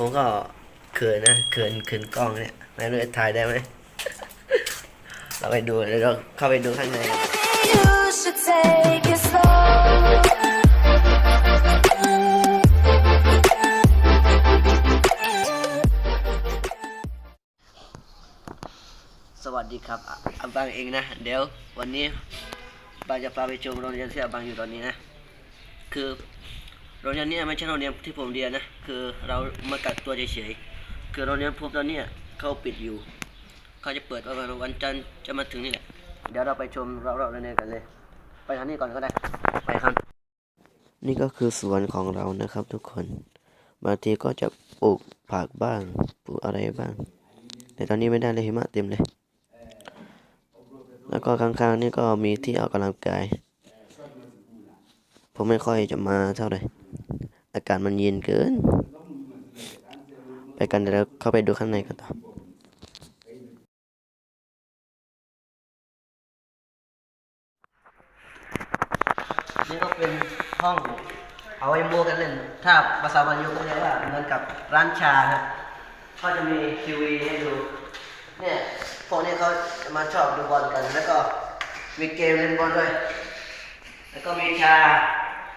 ผมก็เขินนะเขินเขินกล้องเนี่ยไม่รู้จะถ่ายได้ไหมเราไปดูเดี๋ยวเราเข้าไปดูข้างในสวัสดีครับอับบางเองนะ เดี๋ยววันนี้บางจะพาไปชมโรงเรียนที่อับบางอยู่ตอนนี้นะ คือ โรงเรียนเนี้ไม่ใช่โรงเรียนที่ผมเรียนนะ คือเรามากักตัวเฉยๆ คือโรงเรียนผมตอนนี้เขาปิดอยู่ เขาจะเปิดประมาณวันจันทร์จะมาถึงนี่แหละ เดี๋ยวเราไปชมรอบๆโรงเรียนกันเลย ไปทางนี้ก่อนก็ได้ ไปครับ นี่ก็คือสวนของเรานะครับทุกคน บางทีก็จะปลูกผักบ้าง ปลูกอะไรบ้าง แต่ตอนนี้ไม่ได้เลยหิมะเต็มเลย แล้วก็ข้างๆนี่ก็มีที่ออกกำลังกาย ผมไม่ค่อยจะมาเท่าไหร่ อากาศมันเย็นเกิน ไปกันเดี๋ยวเราเข้าไปดูข้างในกันต่อนี่ก็เป็นห้องเอาไว้โมกันเล่น ถ้าภาษาบาลีก็เรียกว่าเหมือนกับร้านชาครับก็จะมีทีวีให้ดู เนี่ยพวกนี้เขาจะมาชอบดูบอลกัน แล้วก็มีเกมเล่นบอลด้วย แล้วก็มีชา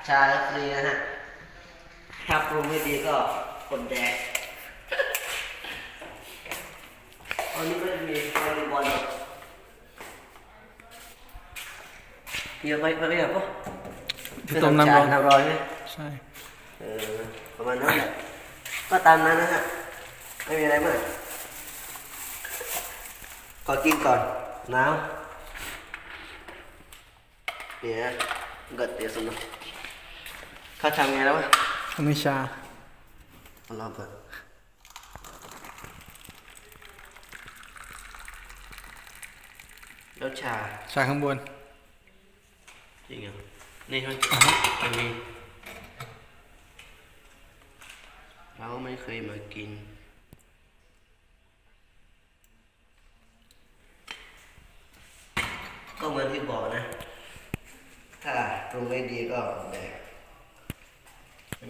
ชาฟรีนะฮะ ถ้าปรุงไม่ดีก็กดแดกอันนี้ไม่มีวอลเลย์บอลหรอกเยอะไปไปไหมครับพ่อต้มน้ำร้อนน้ำร้อนไหมใช่เออประมาณนั้นแหละก็ตามนั้นนะฮะไม่มีอะไรมากขอกินก่อนหนาวเนี่ยเกิดเตียสุนเขาทำไงแล้ววะ ทำให้ชาเอาลองก่อนแล้วชา ชาข้างบน จริงเหรอ นี่มันอ่าฮะมันมีเราไม่เคยมากิน ก็เหมือนที่บอกนะ ถ้าปรุงไม่ดีก็แดกจะ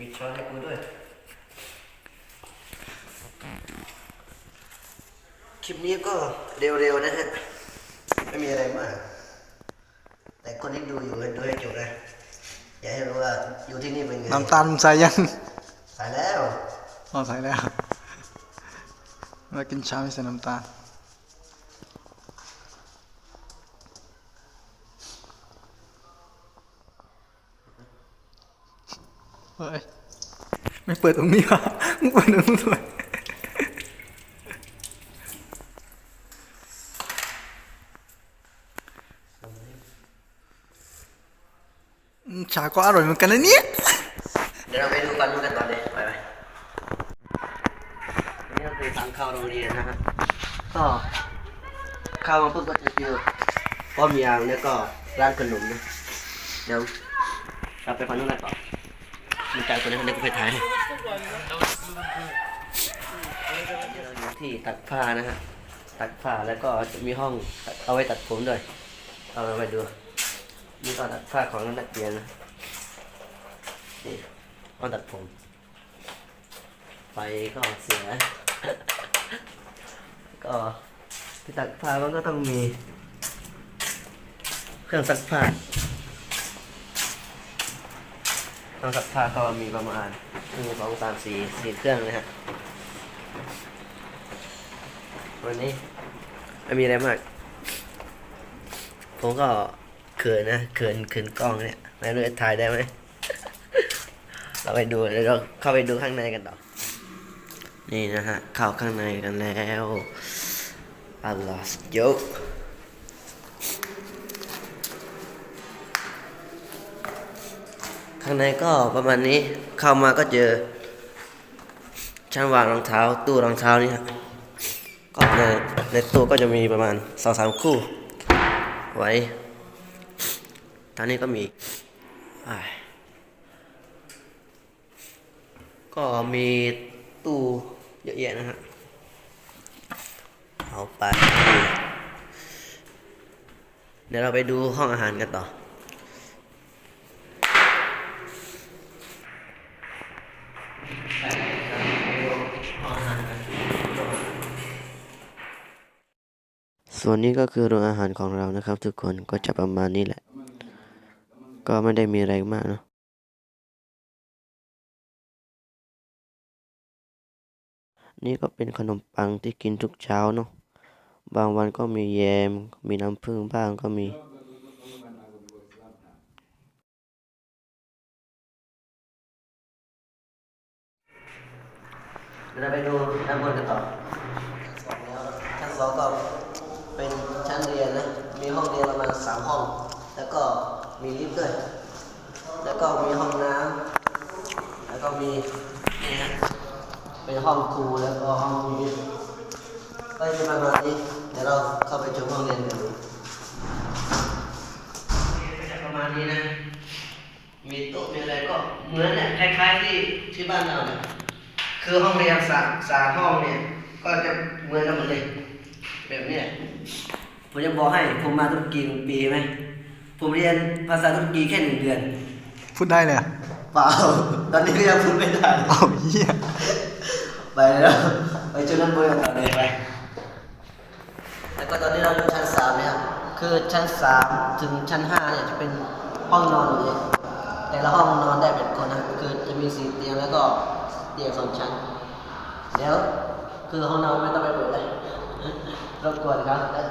มีช้อนให้กูด้วย คลิปนี้ก็เร็วๆนะฮะ ไม่มีอะไรมาก แต่คนที่ดูอยู่ให้ดูให้จบนะ อย่าให้รู้ว่าอยู่ที่นี่เป็นไงน้ำตาลมึงใส่ยังใส่แล้วอ๋อใส่แล้ว มากินชาไม่ใส่น้ำตาล เฮ้ยไม่เปิดตรงนี้วะมึงเปิดตรงนู้นด้วยอืมชาก็อร่อยเหมือนกันนะเนี่ย เดี๋ยวเราไปดูกันดูกันต่อเลยไปไปนี่ก็คือทางเข้าโรงเรียนนะฮะก็เข้ามาปุ๊บก็จะเจอป้อมยางแล้วก็ร้านขนมนะเดี๋ยวเราไปฟังนู่นกันต่อ มีใจคนนี้คนนี้ก็ไปถ่ายให้เราอยู่ที่ตัดผ้านะฮะ ตัดผ้าแล้วก็จะมีห้องเอาไว้ตัดผมด้วย เอาไปดู นี่ก็ตัดผ้าของนักเรียนนะ นี่ห้องตัดผมไฟก็เสีย ก็ที่ตักผ้ามันก็ต้องมี เครื่องซักผ้า เครื่องซักผ้าก็มีประมาณหนึ่งสองสามสี่สี่เครื่องเลยฮะวันนี้ไม่มีอะไรมาก ผมก็เขินนะเขินเขินกล้องเนี่ยไม่รู้จะถ่ายได้ไหมเราไปดูเดี๋ยวเราเข้าไปดูข้างในกันต่อ นี่นะฮะ เข้าข้างในกันแล้วอัลลอฮ์ยก ข้างในก็ประมาณนี้เข้ามาก็เจอ ชั้นวางรองเท้า ตู้รองเท้านี่ฮะก็ในในตู้ก็จะมีประมาณสองสามคู่ ไว้ทางนี้ก็มีก็มีตู้เยอะแยะนะฮะเอาไปเดี๋ยวเราไปดูห้องอาหารกันต่อ ส่วนนี้ก็คือโรงอาหารของเรานะครับ ทุกคนก็จะประมาณนี้แหละ ก็ไม่ได้มีอะไรมากเนอะนี่ก็เป็นขนมปังที่กินทุกเช้าเนาะบางวันก็มีแยม มีน้ำผึ้งบ้างก็มี เราไปดูด้านบนกันต่อชั้นสองก็ สามห้อง แล้วก็มีลิฟต์ด้วย แล้วก็มีห้องน้ำแล้วก็มีนี่นะเป็นห้องครูแล้วก็ห้องวิทย์ก็จะประมาณนี้เดี๋ยวเราเข้าไปชมห้องเรียนกันประมาณนี้นะ มีโต๊ะมีอะไรก็เหมือนเนี่ยคล้ายๆที่ที่บ้านเราเนี่ยคือห้องเรียนสามสามห้องเนี่ย ก็จะเหมือนกันหมดเลยแบบเนี้ย ผมจะบอกให้ผมมาตุรกีหนึ่งปีไหมผมเรียนภาษาตุรกีแค่หนึ่งเดือนพูดได้เลยเหรอเปล่า ตอนนี้ก็ยังพูดไม่ได้เอาเหี้ยไปแล้วไปจุดนั้นบนกันต่อเลยไป แล้วก็ตอนนี้เราอยู่ชั้นสามเนี่ยครับ คือชั้นสามถึงชั้นห้าเนี่ยจะเป็นห้องนอนหมดเลย แต่ละห้องนอนได้เป็นคนนะ คือจะมีสี่เตียงแล้วก็เตียงสองชั้น เดี๋ยวคือห้องนอนไม่ต้องไปเปิดเลยรบกวนครับแล้ว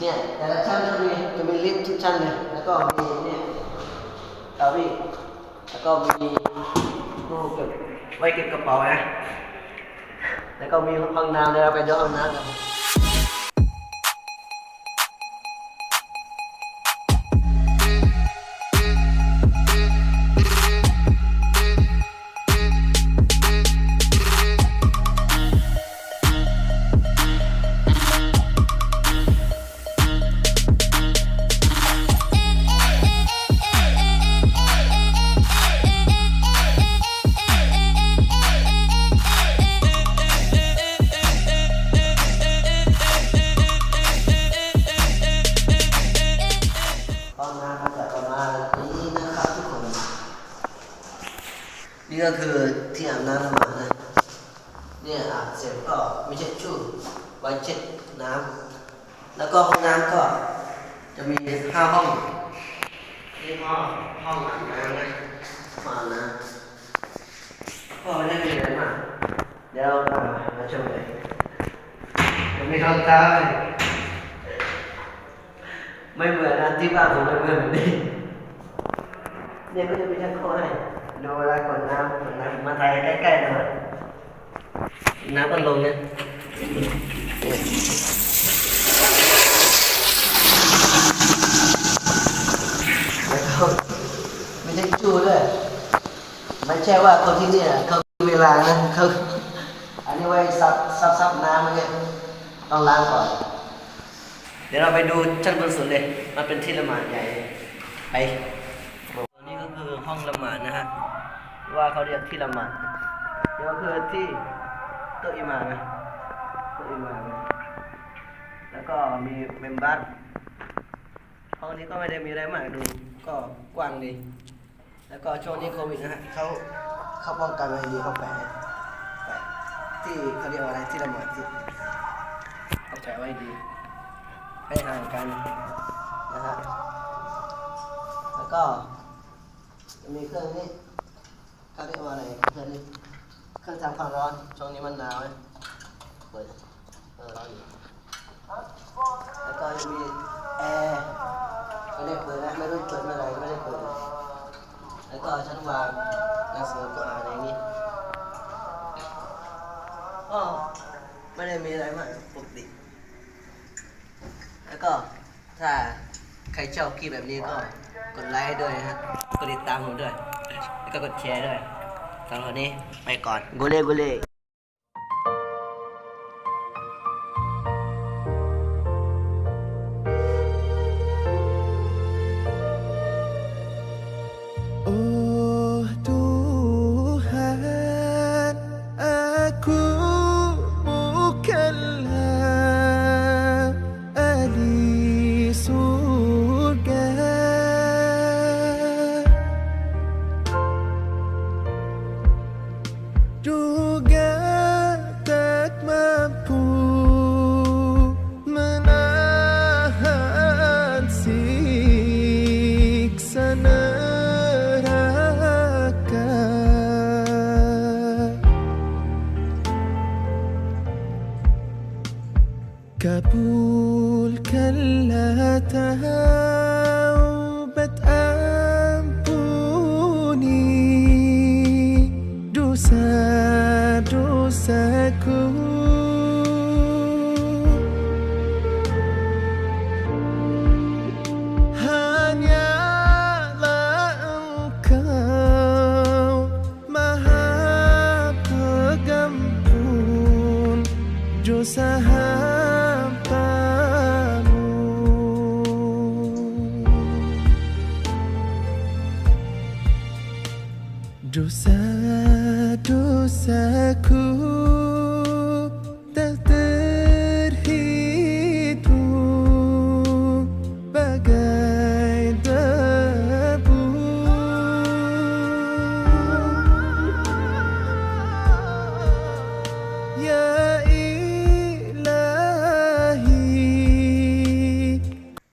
เนี่ยแต่ละชั้นจะมีจะมีลิฟต์ทุกชั้นเลยแล้วก็มีเนี่ยเตาวี่แล้วก็มีตู้เก็บไว้เก็บกระเป๋านะแล้วก็มีห้องน้ำเลยเราไปดูห้องน้ำกัน นี่ก็คือที่อาบน้ำหมานะเนี่ยอาบเสร็จก็ไม่ใช่ชู่ไว้เช็ดน้ำแล้วก็ห้องน้ำก็จะมีห้าห้องนี่ห้องห้องอาบน้ำนะห้องอาน้ำก็ไม่ได้มีอะไรมากเดี๋ยวเรามามาชมเลยจะมีรองเท้าเลยไม่เหมือนนะที่บ้านผมไม่เหมือนแบบนี้เนี่ยก็จะมีชั้นโคให้ ดูเวลากดน้ำกดน้ำมาถ่ายใกล้ๆหน่อยน้ำก็ลงเนี่ยไม่ใช่จูด้วยไม่ใช่ว่าคนที่เนี่ยเขามีเวลานะเขาอันนี้ไว้ซับซับซับน้ำเนี่ยต้องล้างก่อน เดี๋ยวเราไปดูชั้นบนสุดเลย มันเป็นที่ละหมาดใหญ่ไป คือห้องละหมาดนะฮะว่าเขาเรียกที่ละหมาดเดี๋ยวคือที่โต๊ะอิหมามนะโต๊ะอิหมามนะแล้วก็มีเมมบัสห้องนี้ก็ไม่ได้มีอะไรมากดูก็กว้างดี แล้วก็ช่วงนี้โควิดนะฮะเขาเขาป้องกันไว้ดีเขาแปะแปะที่เขาเรียกว่าอะไรที่ละหมาดที่เขาแปะไว้ดีให้ห่างกันนะฮะแล้วก็ มีเครื่องนี้เขาเรียกว่าอะไรเครื่องนี้เครื่องทำความร้อนช่วงนี้มันหนาวเปิดเออร้อนอยู่แล้วก็จะมีแอร์ไม่ได้เปิดนะไม่รู้เปิดเมื่อไรไม่ได้เปิดแล้วก็ชั้นวางหนังสือก็อ่านอย่างนี้ก็ไม่ได้มีอะไรมากปกติแล้วก็ถ้าใครชอบคลิปแบบนี้ก็กดไลค์ให้ด้วยนะฮะ กดติดตามผมด้วย แล้วก็กดแชร์ด้วยสำหรับวันนี้ไปก่อน กูเล่กูเล่ كابول كلاتها وبتأم بوني دوسا دوسا كون ooh.